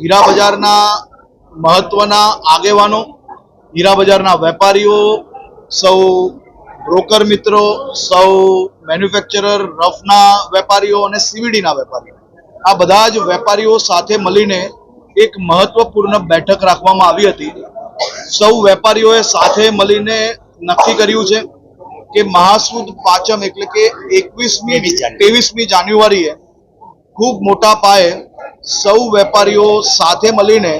હીરા બજારના મહત્વના આગેવાનો હીરા બજારના વેપારીઓ સૌ બ્રોકર મિત્રો સૌ મેન્યુફેક્ચરર રફના વેપારીઓ અને સીવીડીના વેપારીઓ. આ બધા જ વેપારીઓ સાથે મળીને એક મહત્વપૂર્ણ બેઠક રાખવામાં આવી હતી. સૌ વેપારીઓએ સાથે મળીને નક્કી કર્યું છે કે મહાસુદ પાંચમ એટલે કે એકવીસમી ત્રેવીસમી જાન્યુઆરીએ ખૂબ મોટા પાયે સૌ વેપારીઓ સાથે મળીને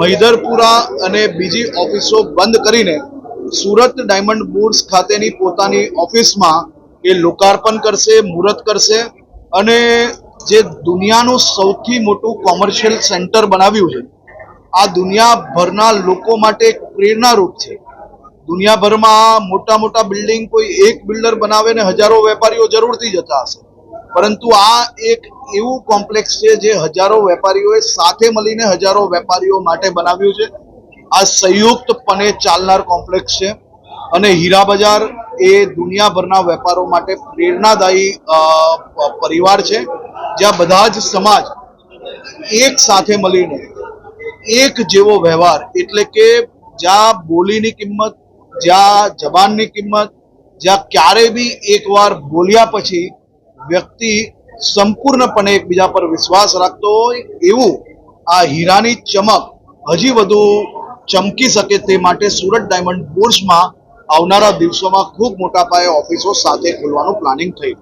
મૈધરપુરા અને બીજી ઓફિસો બંધ કરીને સુરત ડાયમંડ બુર્સ ખાતેની પોતાની ઓફિસમાં એ લોકાર્પણ કરશે, મુહૂર્ત કરશે અને જે દુનિયાનું સૌથી મોટું કોમર્શિયલ સેન્ટર બનાવ્યું છે, આ દુનિયાભરના લોકો માટે પ્રેરણારૂપ છે. દુનિયાભરમાં મોટા મોટા બિલ્ડિંગ કોઈ એક બિલ્ડર બનાવે ને હજારો વેપારીઓ જરૂરથી જતા હશે. પરંતુ આ એક એવું કોમ્પ્લેક્સ છે જે હજારો વેપારીઓએ સાથે મળીને હજારો વેપારીઓ માટે બનાવ્યું છે. આ સંયુક્તપણે ચાલનાર કોમ્પ્લેક્સ છે અને હીરા બજાર એ દુનિયાભરના વેપારો માટે પ્રેરણાદાયી પરિવાર છે. જ્યાં બધા જ સમાજ એક સાથે મળીને એક જેવો વ્યવહાર, એટલે કે જ્યાં બોલીની કિંમત, જ્યાં જબાનની કિંમત, જ્યાં ક્યારે બી એકવાર બોલ્યા પછી વ્યક્તિ સંપૂર્ણપણે એકબીજા પર વિશ્વાસ રાખતો હોય એવું આ હીરાની ચમક હજી વધુ ચમકી શકે તે માટે સુરત ડાયમંડ બોર્સમાં આવનારા દિવસોમાં ખૂબ મોટા પાયે ઓફિસો સાથે ખોલવાનું પ્લાનિંગ છે